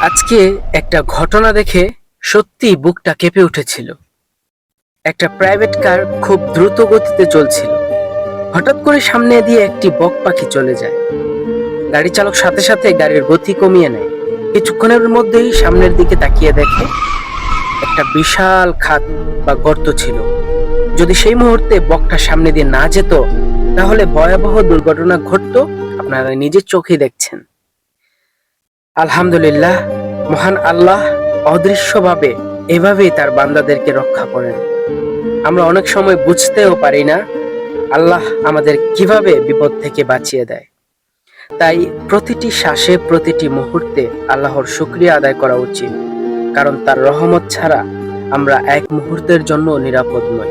আজকে একটা ঘটনা দেখে সত্যি বুকটা কেঁপে উঠেছিল। একটা প্রাইভেট কার খুব দ্রুত গতিতে চলছিল। হঠাৎ করে সামনে দিয়ে একটি বক পাখি চলে যায়। গাড়ি চালক সাথে সাথে গাড়ির গতি কমিয়ে নেয়। কিছুক্ষণের মধ্যেই সামনের দিকে তাকিয়ে দেখে একটা বিশাল খাত বা গর্ত ছিল। যদি সেই মুহূর্তে বকটা সামনে দিয়ে না যেত, তাহলে ভয়াবহ দুর্ঘটনা ঘটতো আপনারা নিজের চোখে দেখছেন। আলহামদুলিল্লাহ, মহান আল্লাহ অদৃশ্যভাবে এভাবেই তার বান্দাদেরকে রক্ষা করেন। আমরা অনেক সময় বুঝতেও পারি না আল্লাহ আমাদের কীভাবে বিপদ থেকে বাঁচিয়ে দেয়। তাই প্রতিটি শ্বাসে প্রতিটি মুহূর্তে আল্লাহর শুক্রিয়া আদায় করা উচিত, কারণ তার রহমত ছাড়া আমরা এক মুহূর্তের জন্য নিরাপদ নই।